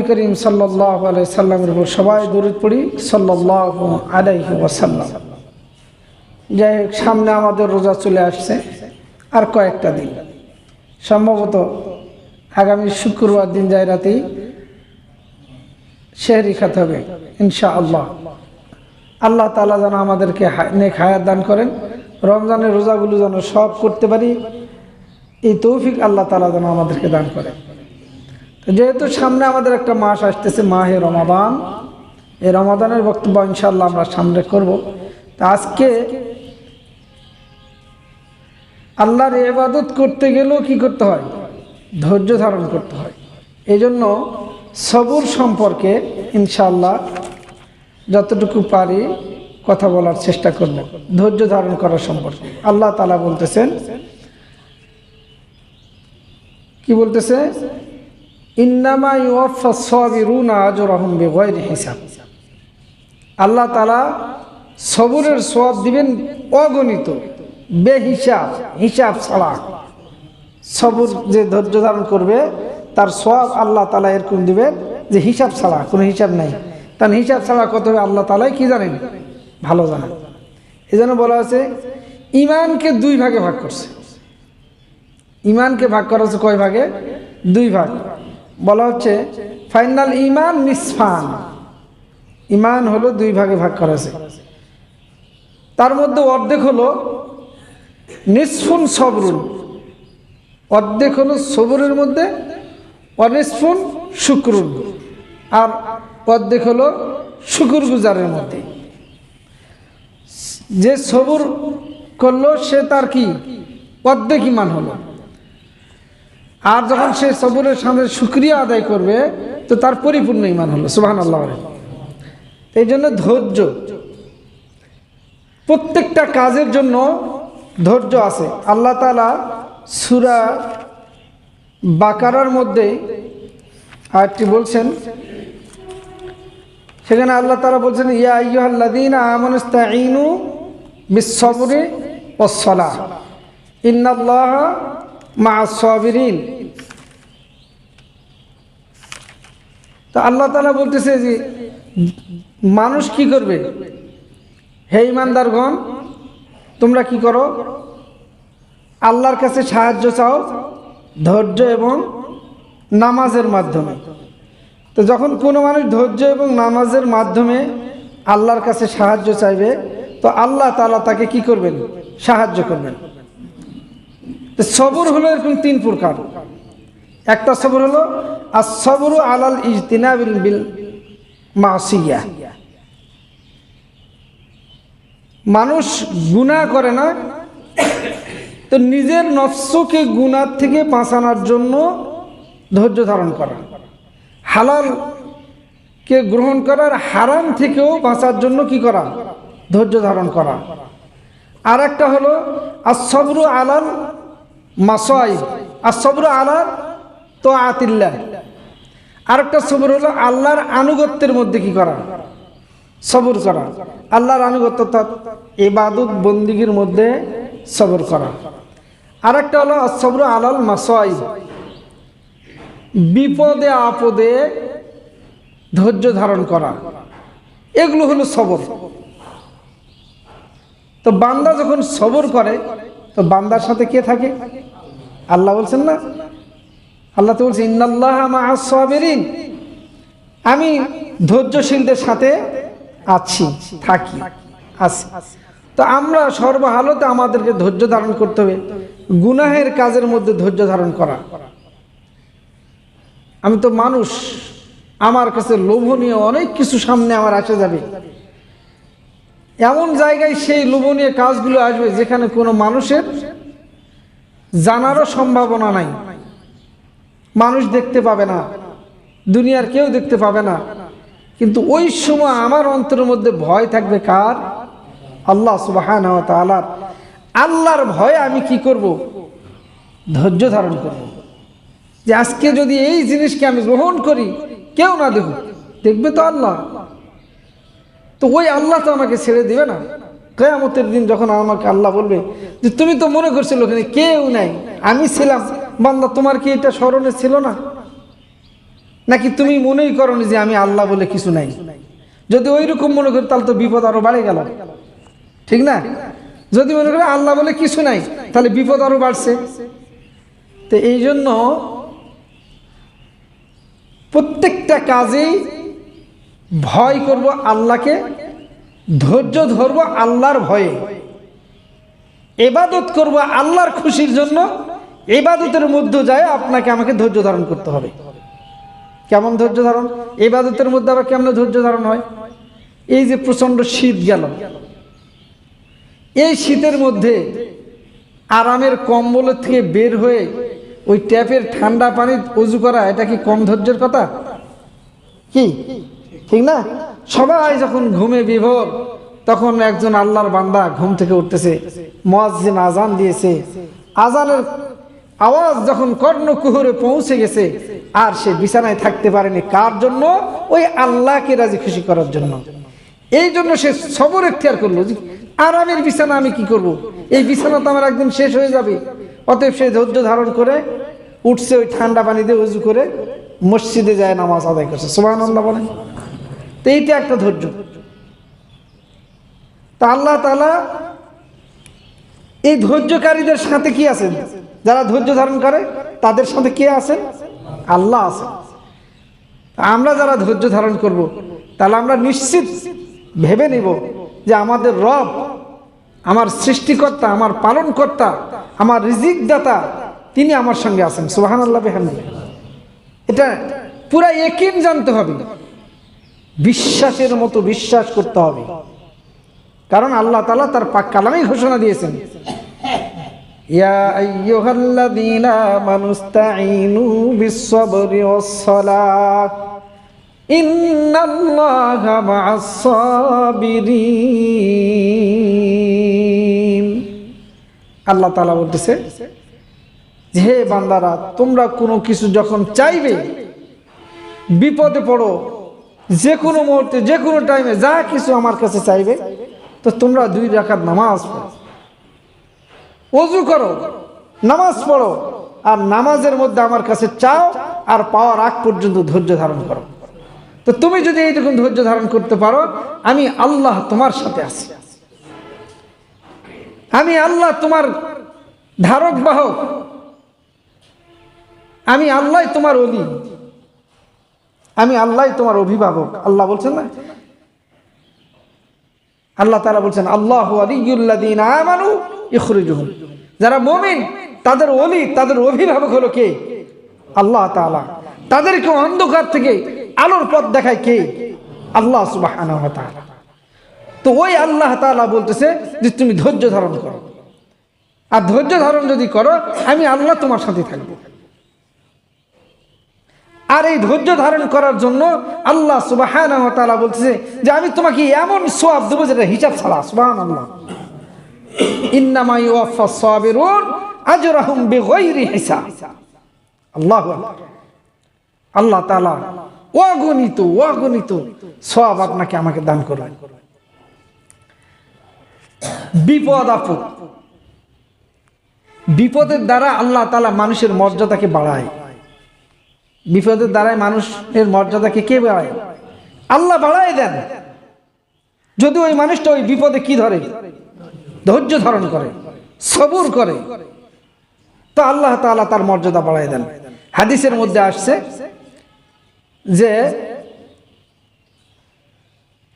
নবী করিম সাল্লাহ আলাই সাল্লামের উপর সবাই দূরত পড়ি সাল্লাহ আলাইহি ওয়াসাল্লাম। যাই হোক, সামনে আমাদের রোজা চলে আসছে, আর কয়েকটা দিন। সম্ভবত আগামী শুক্রবার দিন যাই রাতেই শেহরি খাতে হবে ইনশা আল্লাহ আল্লাহ তালা যেন আমাদেরকে নেক হায়াত দান করেন, রমজানের রোজাগুলো যেন সব করতে পারি, এই তৌফিক আল্লাহ তালা যেন আমাদেরকে দান করেন। যেহেতু সামনে আমাদের একটা মাস আসতেছে, মাহে রমাদান। এই রমাদানের বক্তব্য ইনশাল্লাহ আমরা সামনে করব। তা আজকে আল্লাহর ইবাদত করতে গেলেও কি করতে হয়? ধৈর্য ধারণ করতে হয়। এই জন্য সবুর সম্পর্কে ইনশাল্লাহ যতটুকু পারি কথা বলার চেষ্টা করব, ধৈর্য ধারণ করার সম্পর্কে। আল্লাহ তালা বলতেছেন, কি বলতেছে? ইন্নামা ইউফা সাবিরুনা আজরাহুম বিগয়রি হিসাব। আল্লাহ তালা সবুরের সওয়াব দিবেন অগণিত, বেহিসাব, হিসাব ছাড়া। সবুর যে ধৈর্য ধারণ করবে, তার সব আল্লাহ তালা এরকম দিবেন যে হিসাব ছাড়া, কোনো হিসাব নাই। তার হিসাব ছাড়া কত হবে আল্লাহ তালাই কি জানেন? ভালো জানেন এই জন্য বলা হয়েছে ইমানকে দুই ভাগে ভাগ করছে। ইমানকে ভাগ করা হচ্ছে কয় ভাগে? দুই ভাগ। বলা হচ্ছে, ফাইনাল ইমান নিসফান। ইমান হলো দুই ভাগে ভাগ করা আছে। তার মধ্যে অর্ধেক হলো নিসফুন সবরুন। অর্ধেক হলো সবরের মধ্যে, অনিসফুন শুক্রুন। আর অর্ধেক হলো শুকুর গুজারের মধ্যে। যে সবুর করল, সে তার কি? অর্ধেক ইমান হলো। আর যখন সে সবরের সামনে শুক্রিয়া আদায় করবে, তো তার পরিপূর্ণ ইমান হলো সুবাহ আল্লাহ এই জন্য ধৈর্য, প্রত্যেকটা কাজের জন্য ধৈর্য আছে। আল্লাহ তালা সুরা বাকারার মধ্যে আরেকটি বলছেন, সেখানে আল্লাহ তালা বলছেন, ইয়া সাবিরিন। তো আল্লাহ তালা বলতেছে যে, মানুষ কি করবে? হে ইমানদারগণ তোমরা কি করো? আল্লাহর কাছে সাহায্য চাও, ধৈর্য এবং নামাজের মাধ্যমে। তো যখন কোনো মানুষ ধৈর্য এবং নামাজের মাধ্যমে আল্লাহর কাছে সাহায্য চাইবে, তো আল্লাহ তালা তাকে কি করবেন? সাহায্য করবেন। সবর হলো এরকম তিন প্রকার। একটা সবর হলো আর সবরু আলাল ইজতিনা বিল বিল মাসিয়া। মানুষ গুনাহ করে না, তো নিজের নফসকে গুণার থেকে বাঁচানোর জন্য ধৈর্য ধারণ করা। হালাল কে গ্রহণ করার হারাম থেকেও বাঁচার জন্য কি করা? ধৈর্য ধারণ করা। আর একটা হলো আসবরু আলাল মাসাই। সবর আলাল তো আতিল্লা আরেকটা সবর হলো আল্লাহর আনুগত্যের মধ্যে কি করা? সবর করা। আল্লাহর আনুগত্য এবাদত বন্দিগির মধ্যে সবর করা। আর একটা হলো সবর আলাল মাসাই। বিপদে আপদে ধৈর্য ধারণ করা। এগুলো হলো সবর। তো বান্দা যখন সবর করে, তো বান্দার সাথে কে থাকে? আল্লাহ বলছেন না? আল্লাহ তো বলছে, ইন্নাল্লাহ সাবিরিন। আমি ধৈর্যশীলদের সাথে আছি, থাকি, আছি। তো আমরা সর্বহালতে আমাদেরকে ধৈর্য ধারণ করতে হবে, গুনাহের কাজের মধ্যে ধৈর্য ধারণ করা। আমি তো মানুষ, আমার কাছে লোভনীয় অনেক কিছু সামনে আমার আসে যাবে। এমন জায়গায় সেই লোভনীয় কাজগুলো আসবে যেখানে কোনো মানুষের জানারও সম্ভাবনা নাই। মানুষ দেখতে পাবে না। দুনিয়ার কেউ দেখতে পাবে না। কিন্তু ওই সময় আমার অন্তরের মধ্যে ভয় থাকবে কার? আল্লাহ সুবাহান তালার আল্লাহর ভয়ে আমি কি করব? ধৈর্য ধারণ করব। যে আজকে যদি এই জিনিসকে আমি গ্রহণ করি, কেউ না দেখুক। দেখবে তো আল্লাহ। তো ওই আল্লাহ তো আমাকে ছেড়ে দিবে না। কেয়ামতের দিন যখন আমাকে আল্লাহ বলবে যে তুমি তো মনে করছিল ওখানে কেউ নাই, আমি ছিলাম। বান্দা, তোমার কি এটা স্মরণে ছিল না? নাকি তুমি মনেই করো যে আমি আল্লাহ বলে কিছু নাই? যদি ওই রকম মনে করি, তাহলে তো বিপদ আরও বাড়ে গেল। ঠিক না? যদি মনে করি আল্লাহ বলে কিছু নাই, তাহলে বিপদ আরও বাড়ছে। তো এই জন্য প্রত্যেকটা কাজেই ভয় করব আল্লাহকে ধৈর্য ধরব আল্লাহর ভয়ে। এবাদত করব আল্লাহর খুশির জন্য। এবাদতের মধ্যে যায় আপনাকে আমাকে ধৈর্য ধারণ করতে হবে। কেমন ধৈর্য ধারণ? এবাদতের মধ্যে আবার কেমন ধৈর্য ধারণ হয়? এই যে প্রচণ্ড শীত গেল। এই শীতের মধ্যে আরামের কম্বলের থেকে বের হয়ে ওই ট্যাপের ঠান্ডা পানি উজু করা, এটা কি কম ধৈর্যের কথা? কি? ঠিক না? সবাই যখন ঘুমে বিভোর, তখন একজন আল্লাহর বান্দা ঘুম থেকে উঠতেছে মসজিদ আজান দিয়েছে। আজানের আওয়াজ যখন কর্ণকুহরে পৌঁছে গেছে, আর সে বিছানায় থাকতে পারেনি। কার জন্য? ওই আল্লাহকে রাজি খুশি করার জন্য। এই জন্য সে সবর এখতিয়ার করল আরামের বিছানা আমি কি করব। এই বিছানা তো আমার একদিন শেষ হয়ে যাবে। অতএব সে ধৈর্য ধারণ করে উঠছে ওই ঠান্ডা পানি দিয়ে উজু করে মসজিদে যায় নামাজ আদায় করছে। সুবাহ আল্লাহ বলেন। তো এইটা একটা ধৈর্য। তা আল্লাহ তালা এই ধৈর্যকারীদের সাথে কি আছেন? যারা ধৈর্য ধারণ করে, তাদের সাথে কে আছেন আল্লাহ আছেন আমরা যারা ধৈর্য ধারণ করব, তাহলে আমরা নিশ্চিত ভেবে নিব যে আমাদের রব, আমার সৃষ্টিকর্তা, আমার পালনকর্তা, আমার রিজিক দাতা তিনি আমার সঙ্গে আছেন। সুবাহান আল্লাহ এটা পুরা একিন জানতে হবে। বিশ্বাসের মতো বিশ্বাস করতে হবে। কারণ আল্লাহ তালা তার পাক কালামেই ঘোষণা দিয়েছেন। আল্লাহ তাআলা বলতেছে যে হে বান্দারা, তোমরা কোনো কিছু যখন চাইবে, বিপদে পড়ো যে কোনো মুহূর্তে যে কোনো টাইমে যা কিছু আমার কাছে চাইবে, তো তোমরা দুই রাখাত নামাজ পড়ো। অজু করো, নামাজ পড়ো, আর নামাজের মধ্যে আমার কাছে চাও আর পাওয়ার আগ পর্যন্ত ধৈর্য ধারণ করো। তো তুমি যদি এইরকম ধৈর্য ধারণ করতে পারো, আমি আল্লাহ তোমার সাথে আছি। আমি আল্লাহ তোমার ধারক বাহক। আমি আল্লাহ তোমার অলি। আমি আল্লাহ তোমার অভিভাবক। আল্লাহ বলছেন না? আল্লাহ তারা বলছেন, আল্লাহ আমানু যারা মমিন, তাদের অলি তাদের অভিভাবক হলো কে? আল্লাহ তাআলা। তাদেরকে অন্ধকার থেকে আলোর পথ দেখায় কে? আল্লাহ তাআলা। তো ওই আল্লাহ তাআলা বলতেছে যে, তুমি ধৈর্য ধারণ করো। আর ধৈর্য ধারণ যদি করো, আমি আল্লাহ তোমার সাথে থাকব। আর এই ধৈর্য ধারণ করার জন্য আল্লাহ সুবাহ বলতেছে যে আমি তোমাকে এমন সোয়াব দেবো যেটা হিসাব ছাড়া সুবাহ আল্লাহ ইন্নামাই বিগাইরি হিসাব। আল্লাহ আল্লাহ সব আপনাকে আমাকে দান করবেন বিপদ আপদ। বিপদের দ্বারা আল্লাহ তালা মানুষের মর্যাদাকে বাড়ায়। বিপদের দ্বারাই মানুষের মর্যাদাকে কে বাড়ায়? আল্লাহ বাড়ায় দেন। যদি ওই মানুষটা ওই বিপদে কি ধরে? ধৈর্য ধারণ করে, সবুর করে, তো আল্লাহ তাআলা তার মর্যাদা বাড়ায় দেন। হাদিসের মধ্যে আসছে যে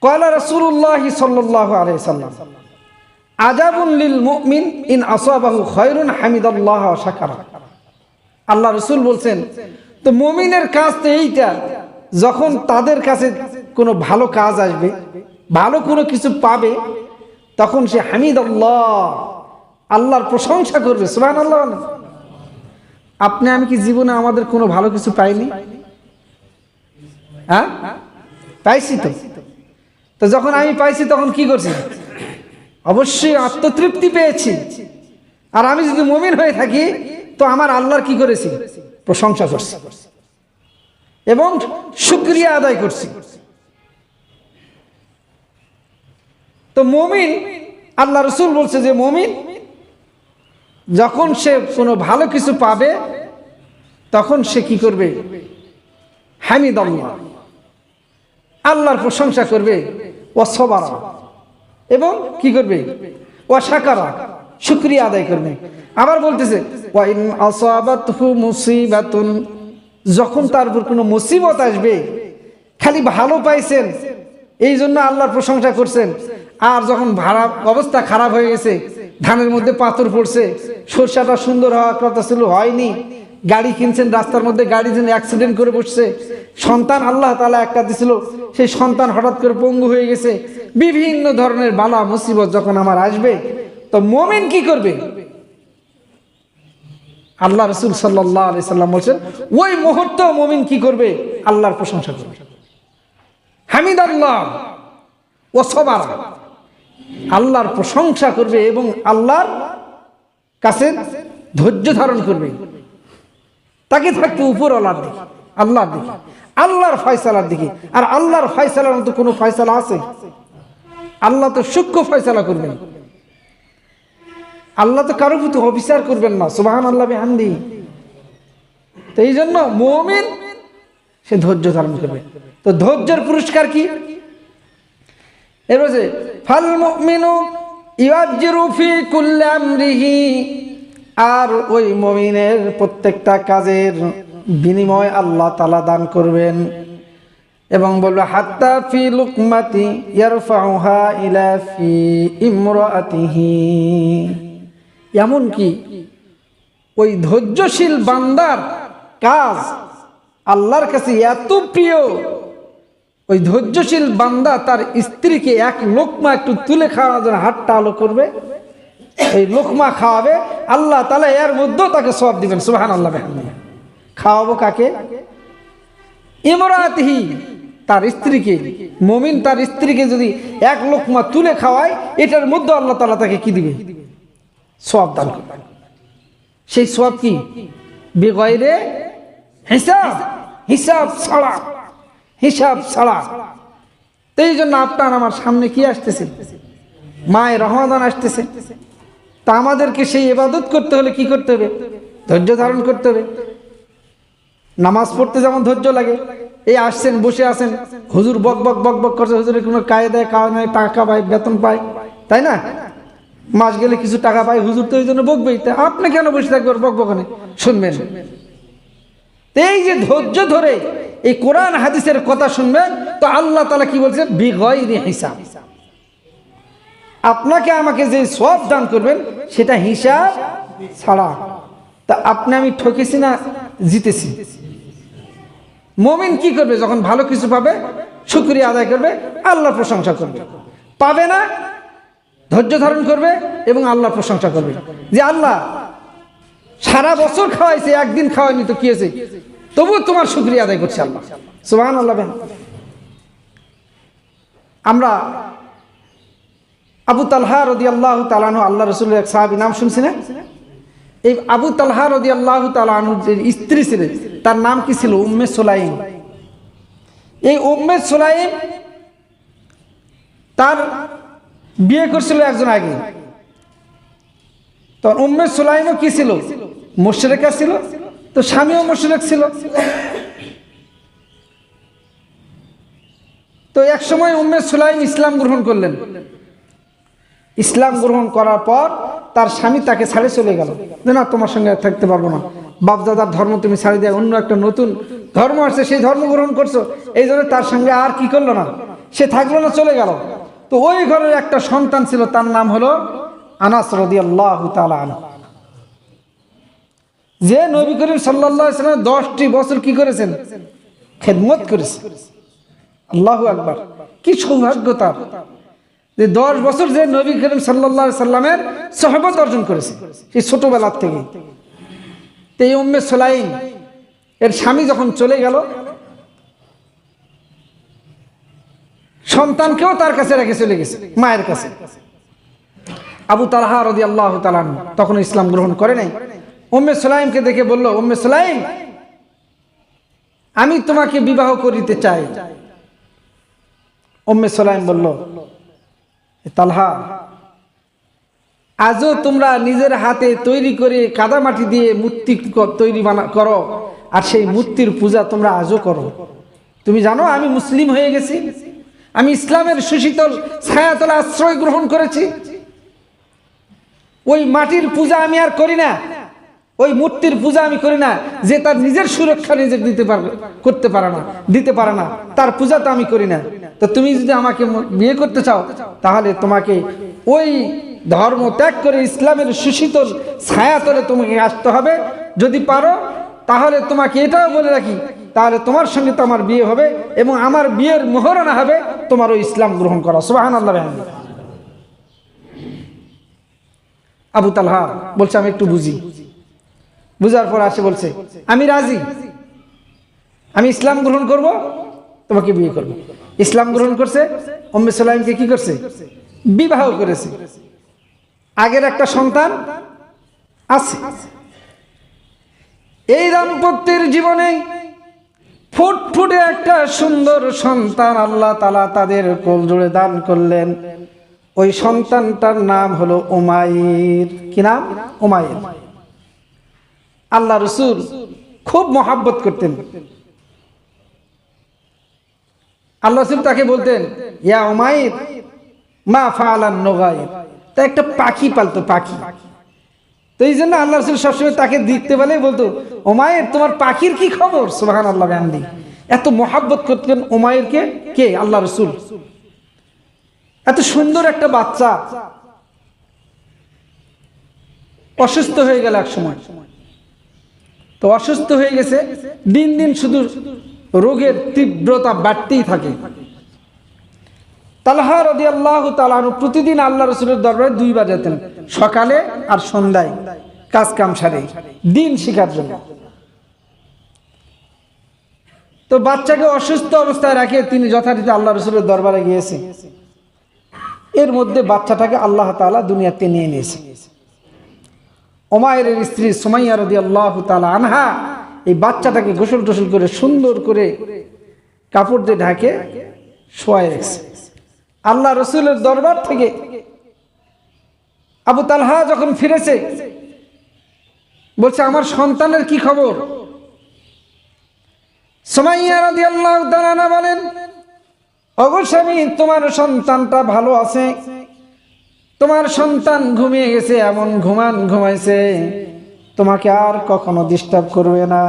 কয়লা রসুল্লাহ সাল্লাহ আলাই সাল্লাম আজাবুন লিল মুমিন ইন আসাবাহু খয়রুন হামিদাল্লাহ শাকারা। আল্লাহ রসুল বলছেন তো মমিনের কাজ তো এইটা, যখন তাদের কাছে কোনো ভালো কাজ আসবে, ভালো কোনো কিছু পাবে, তখন সে হামিদ আল্লাহ, আল্লাহর প্রশংসা করবে সুবাহ আল্লাহ আপনি আমি কি জীবনে আমাদের কোনো ভালো কিছু পাইনি? হ্যাঁ? পাইছি তো। তো যখন আমি পাইছি, তখন কি করছি? অবশ্যই আত্মতৃপ্তি পেয়েছি। আর আমি যদি মমিন হয়ে থাকি, তো আমার আল্লাহর কি করেছি? প্রশংসা করছি। এবং শুক্রিয়া আদায় করছি। তো মমিন, আল্লাহ রসুল বলছে যে মমিন, যখন সে কোনো ভালো কিছু পাবে, তখন সে কি করবে? হামিদ আল্লাহ আল্লাহর প্রশংসা করবে। ও সবারা। এবং কি করবে? ও সাকারা শুক্রিয়া আদায় করবে আবার বলতেছে যখন তার উপর কোনো মুসিবত আসবে, খালি ভালো পাইছেন, এই জন্য আল্লাহর প্রশংসা করছেন। আর যখন ভাড়া, অবস্থা খারাপ হয়ে গেছে, ধানের মধ্যে পাথর পড়ছে, সরষাটা সুন্দর হওয়ার কথা ছিল, হয়নি। গাড়ি কিনছেন, রাস্তার মধ্যে গাড়ি যেন অ্যাক্সিডেন্ট করে বসছে। সন্তান আল্লাহ তালা একটা দিছিল, সেই সন্তান হঠাৎ করে পঙ্গু হয়ে গেছে। বিভিন্ন ধরনের বালা, মুসিবত যখন আমার আসবে তো মোমেন কি করবে? আল্লাহ রসুল সাল্লাহ আলি সাল্লাম বলছেন, ওই মুহূর্ত মমিন কি করবে? আল্লাহর প্রশংসা করবে। হামিদ আল্লাহ ও সবার। আল্লাহর প্রশংসা করবে এবং আল্লাহর কাছে ধৈর্য ধারণ করবে। তাকে থাকবে উপরওয়ালার দিকে, আল্লাহর দিকে, আল্লাহর ফয়সালার দিকে। আর আল্লাহর ফয়সালার মতো কোনো ফয়সালা আছে? আল্লাহ তো সূক্ষ্ম ফয়সালা করবেন। আল্লাহ তো কারও প্রতি অবিচার করবেন না সুবাহান আল্লাহ হান্দি তো এই জন্য মমিন, সে ধৈর্য ধারণ করবে। তো ধৈর্যের পুরস্কার কি? এবার ফাল মুমিনু ইয়াজিরু ফি কুল্লি আর ওই মমিনের প্রত্যেকটা কাজের বিনিময় আল্লাহ তালা দান করবেন। এবং বলবে, হাত্তা ফি লুকমাতি ইয়ারফাউহা ইলা ফি ইমরাতিহি। এমনকি ওই ধৈর্যশীল বান্দার কাজ আল্লাহর কাছে এত প্রিয়, ওই ধৈর্যশীল বান্দা তার স্ত্রীকে এক লোকমা একটু তুলে খাওয়ানোর জন্য হাতটা আলো করবে, এই লোকমা খাওয়াবে, আল্লাহ তালা এর মধ্যেও তাকে সব দিবেন সুহান আল্লাহ খাওয়াবো কাকে? ইমরাতহি, তার স্ত্রীকে, মমিন তার স্ত্রীকে যদি এক লোকমা তুলে খাওয়ায়, এটার মধ্যে আল্লাহ তালা তাকে কি দিবে? সব দান করবে। সেই সব কি? বেগয়রে হিসাব হিসাব ছাড়া হিসাব ছাড়া। এই জন্য আপনার আমার সামনে কি আসতেছে? মায়ের রহমাদান আসতেছে। তা আমাদেরকে সেই এবাদত করতে হলে কি করতে হবে? ধৈর্য ধারণ করতে হবে। নামাজ পড়তে যেমন ধৈর্য লাগে। এই আসছেন, বসে আছেন। হুজুর বক বক বক বক করছে। হুজুরের কোনো কায়ে দেয় কাজ নেয় টাকা পায়, বেতন পায়। তাই না? মাস গেলে কিছু টাকা পাই, হুজুর তো এই জন্য বকবেই। তা আপনি কেন বসে থাকবেন বক বকনে শুনবেন। এই যে ধৈর্য ধরে এই কোরআন হাদিসের কথা শুনবেন, তো আল্লাহ তালা কি বলছে? বিগয় হিসাব। আপনাকে আমাকে যে সব দান করবেন, সেটা হিসাব ছাড়া। তা আপনি আমি ঠকেছি না, জিতেছি। মমিন কি করবে? যখন ভালো কিছু পাবে, শুক্রিয়া আদায় করবে, আল্লাহর প্রশংসা করবে। পাবে না ধৈর্য ধারণ করবে এবং আল্লাহর প্রশংসা করবে। যে আল্লাহ, সারা বছর খাওয়াইছে, একদিন খাওয়াইনি তো কি হয়েছে? তবুও তোমার শুক্রিয়া আদায় করছে আল্লাহ। সুবাহান আল্লাহ আমরা আবু তালহা রদি আল্লাহ তালানু আল্লাহ রসুলের এক সাহাবি নাম শুনছি না এই আবু তালহা রদি আল্লাহ তালানু যে স্ত্রী ছিলেন তার নাম কি ছিল? উম্মে সোলাইম। এই উম্মে সোলাইম তার বিয়ে করছিল একজন আগে। তখন উম্মে সোলাইমও কি ছিল? মোশরেকা ছিল। তো স্বামীও মোশরেক ছিল। তো এক সময় উম্মে সুলাইম ইসলাম গ্রহণ করলেন। ইসলাম গ্রহণ করার পর তার স্বামী তাকে ছাড়ে চলে গেল। যে না, তোমার সঙ্গে থাকতে পারব না। বাপদাদার ধর্ম তুমি ছাড়ি দেয় অন্য একটা নতুন ধর্ম আসছে, সেই ধর্ম গ্রহণ করছ। এই জন্য তার সঙ্গে আর কি করল না? সে থাকল না, চলে গেল। তো ওই ঘরের একটা সন্তান ছিল, তার নাম হলো আনাস রদি আল্লাহ যে নবী করিম সাল্লাহ দশটি বছর কি করেছেন? খেদমত করেছে। আল্লাহ আকবার। কি সৌভাগ্য তার। যে দশ বছর যে নবী করিম সাল্লাহ সাল্লামের সহবত অর্জন করেছে, সেই ছোটবেলার থেকে তো এই উম্মে সোলাইম, এর স্বামী যখন চলে গেল সন্তানকেও তার কাছে রেখে চলে গেছে, মায়ের কাছে। আবু তালহা রদি আল্লাহ তালান তখন ইসলাম গ্রহণ করে নাই। উম্মে সোলাইমকে দেখে বলল, উম্মে সোলাইম, আমি তোমাকে বিবাহ করিতে চাই। উম্মে সোলাইম বলল তালহা, আজও তোমরা নিজের হাতে তৈরি করে কাদামাটি দিয়ে মূর্তি তৈরি করো, আর সেই মূর্তির পূজা তোমরা আজও করো। তুমি জানো আমি মুসলিম হয়ে গেছি। আমি ইসলামের সুশীতল ছায়াতল আশ্রয় গ্রহণ করেছি। ওই মাটির পূজা আমি আর করি না। ওই মূর্তির পূজা আমি করি না। যে তার নিজের সুরক্ষা নিজে দিতে পারবে, করতে পারে না, দিতে পারে না, তার পূজা তো আমি করি না। তো তুমি যদি আমাকে বিয়ে করতে চাও, তাহলে তোমাকে ওই ধর্ম ত্যাগ করে ইসলামের সুশীতল ছায়াতলে তোমাকে আসতে হবে। যদি পারো, তাহলে তোমাকে এটাও বলে রাখি, তাহলে তোমার সঙ্গে তো আমার বিয়ে হবে এবং আমার বিয়ের মোহরানা হবে। তোমার ওই ইসলাম গ্রহণ করা। সুবাহান আল্লাহ আবু তালহা বলছে, আমি একটু বুঝি। বুঝার পর আসে বলছে, আমি রাজি। আমি ইসলাম গ্রহণ করব, তোমাকে বিয়ে করব। ইসলাম গ্রহণ করছে অম্মে সালাইমকে কি করছে? বিবাহ করেছে। আগের একটা সন্তান আছে। এই দাম্পত্যের জীবনে ফুটফুটে একটা সুন্দর সন্তান আল্লাহ তালা তাদের কোল জুড়ে দান করলেন। ওই সন্তানটার নাম হলো উমাইর। কি নাম? উমাইর। আল্লাহ রসুল খুব মহাব্বত করতেন। আল্লাহ রসুল তাকে বলতেন, ইয়া উমাইর, মা ফালান নোগাইর। তা একটা পাখি পালতো, পাখি। তো এই জন্য আল্লাহ রসুল সবসময় তাকে দেখতে পেলে বলতো, ওমায়ের, তোমার পাখির কি খবর? সুবাহান আল্লাহ ব্যান্দি এত মহাব্বত করতেন ওমায়েরকে কে? আল্লাহ রসুল। এত সুন্দর একটা বাচ্চা। অসুস্থ হয়ে গেল এক সময় তো অসুস্থ হয়ে গেছে, দিন দিন শুধু রোগের তীব্রতা বাড়তেই থাকে। তালহা রদি আল্লাহ তালানু প্রতিদিন আল্লাহ রসুলের দরবারে দুইবার যেতেন, সকালে আর সন্ধ্যায়। কাজ কাম সারে, দিন শিখার জন্য। তো বাচ্চাকে অসুস্থ অবস্থায় রাখে, তিনি যথারীতি আল্লাহ রসুলের দরবারে গিয়েছে। এর মধ্যে বাচ্চাটাকে আল্লাহ তালা দুনিয়াতে নিয়ে নিয়েছে। ওমায়ের স্ত্রী সুমাইয়া রদি আল্লাহ তালা আনহা এই বাচ্চাটাকে গোসল টোসল করে সুন্দর করে কাপড় দিয়ে ঢাকে শোয়াই রেখেছে। আল্লাহ রসুলের দরবার থেকে আবু তালহা যখন ফিরেছে বলছে, আমার সন্তানের কি খবর? বলেন অবশ্যই তোমার সন্তানটা ভালো আছে। তোমার সন্তান ঘুমিয়ে গেছে, এমন ঘুমান, ঘুমাইছে। তোমাকে আর কখনো ডিস্টার্ব করবে না।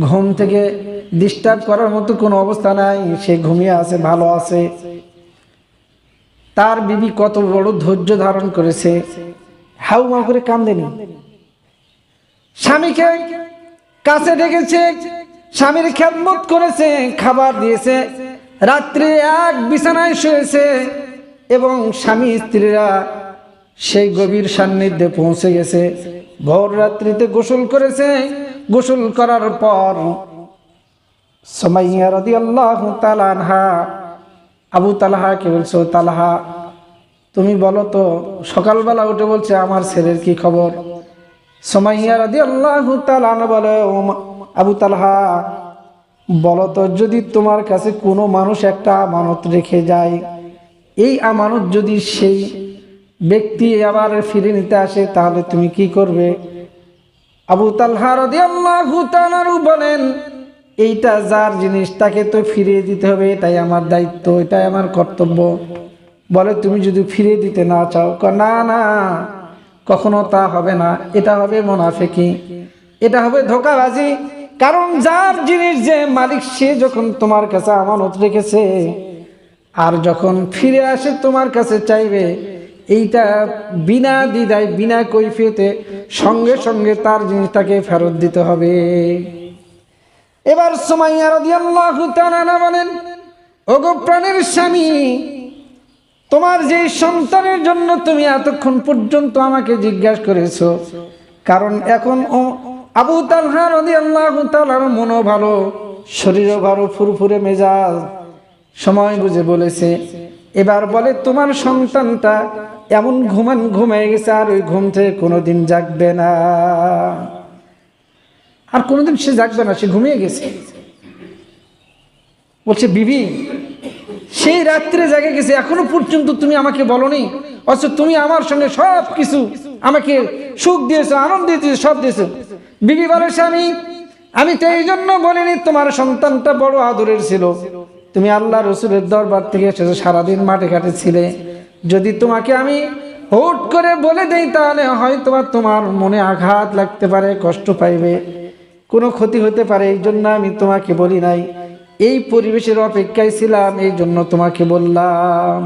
ঘুম থেকে ডিস্টার্ব করার মতো কোনো অবস্থা নাই। সে ঘুমিয়ে আছে, ভালো আছে। তার বিবি কত বড় ধৈর্য ধারণ করেছে। হাউ মাউ করে কান্দেনি স্বামীকে কাছে ডেকেছে, স্বামীর খেদমত করেছে, খাবার দিয়েছে, রাত্রে এক বিছানায় শুয়েছে এবং স্বামী স্ত্রীরা সেই গভীর সান্নিধ্যে পৌঁছে গেছে। ভোর রাত্রিতে গোসল করেছে। গোসল করার পর সোমাইয়া রদি আল্লাহ আবু বলছো তালাহা, তুমি বলো তো, সকালবেলা উঠে বলছে, আমার ছেলের কি খবর? সোমাইয়া রাদি আল্লাহ তালান বলে, "ও মা- আবু তালহা, বলো তো, যদি তোমার কাছে কোনো মানুষ একটা আমানত রেখে যায়, এই আমানত যদি সেই ব্যক্তি আবার ফিরে নিতে আসে, তাহলে তুমি কি করবে? আবু তালহা রদি আল্লাহ বলেন, এইটা যার জিনিস, তাকে তো ফিরিয়ে দিতে হবে, এটাই আমার দায়িত্ব, এটাই আমার কর্তব্য। বলে, তুমি যদি ফিরিয়ে দিতে না চাও না না। কখনো তা হবে না, এটা হবে মোনাফেকি, এটা হবে ধোকাবাজি। কারণ যার জিনিস যে মালিক, সে যখন তোমার কাছে আমানত রেখেছে, আর যখন ফিরে আসে তোমার কাছে চাইবে, এইটা বিনা দ্বিধায়, বিনা কৈফিয়তে সঙ্গে সঙ্গে তার জিনিসটাকে ফেরত দিতে হবে। এবার সুমাইয়া রাদিয়াল্লাহু তাআলা বলেন, ওগো প্রাণের স্বামী তোমার যে সন্তানের জন্য তুমি এতক্ষণ পর্যন্ত আমাকে জিজ্ঞাসা করেছ, কারণ এখন আবু তালহা রাদিয়াল্লাহু তাআলার মনও ভালো, শরীরও ভালো, ফুরফুরে মেজাজ, সময় বুঝে বলেছে। এবার বলে, তোমার সন্তানটা এমন ঘুমান ঘুমিয়ে গেছে, আর ওই ঘুম থেকে কোনোদিন জাগবে না। আর কোনোদিন সে জাগবে না, সে ঘুমিয়ে গেছে। বলছে, বিবি সেই রাত্রে জাগে গেছে, এখনও পর্যন্ত তুমি আমাকে বলনি। অথচ তুমি আমার সঙ্গে সব কিছু আমাকে সুখ দিয়েছ, আনন্দ দিয়েছ, সব দিয়েছ। বিবি বলে, স্বামী, আমি তো এই জন্য বলিনি, তোমার সন্তানটা বড় আদরের ছিল। তুমি আল্লাহ রসুলের দরবার থেকে এসেছ, সারাদিন মাঠে ঘাটে ছিলে। যদি তোমাকে আমি হুট করে বলে দেই, তাহলে হয়তো তোমার মনে আঘাত লাগতে পারে, কষ্ট পাইবে। কোনো ক্ষতি হতে পারে, এই জন্য আমি তোমাকে বলি নাই। এই পরিবেশের অপেক্ষায় ছিলাম, এই জন্য তোমাকে বললাম।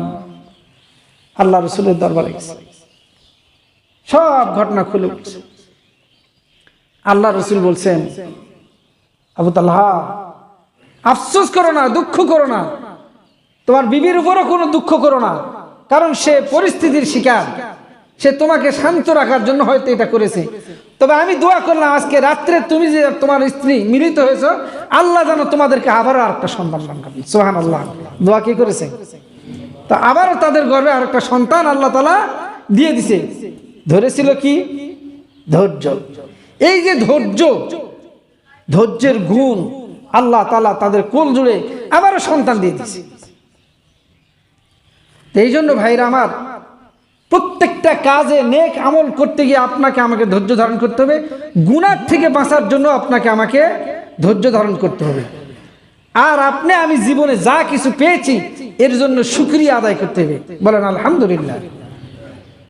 আল্লাহ রসুলের দরবারে গেছে। সব ঘটনা খুলে বলছে আল্লাহ রসুল বলছেন, আবু তাল্লাহা আফসোস করো না, দুঃখ করো না। তোমার বিবির উপরও কোনো দুঃখ করো না। কারণ সে পরিস্থিতির শিকার। সে তোমাকে শান্ত রাখার জন্য হয়তো এটা করেছে। তবে আমি দোয়া করলাম, আজকে রাত্রে তুমি যে তোমার স্ত্রী মিলিত হয়েছ, আল্লাহ যেন তোমাদেরকে আবারও আরেকটা সন্তান সোহান আল্লাহ দোয়া কি করেছে? তা আবারও তাদের গর্বে আরেকটা সন্তান আল্লাহ তালা দিয়ে দিছে। ধরেছিল কি? ধৈর্য। এই যে ধৈর্য, ধৈর্যের গুণ আল্লাহ তালা তাদের কোল জুড়ে আবারও সন্তান দিয়ে দিছে। এই জন্য ভাইরা আমার প্রত্যেকটা কাজে নেক আমল করতে গিয়ে আপনাকে আমাকে ধৈর্য ধারণ করতে হবে। গুণার থেকে বাঁচার জন্য আপনাকে আমাকে ধৈর্য ধারণ করতে হবে। আর আপনি, আমি জীবনে যা কিছু পেয়েছি, এর জন্য সুক্রিয়া আদায় করতে হবে। বলেন, আলহামদুলিল্লাহ।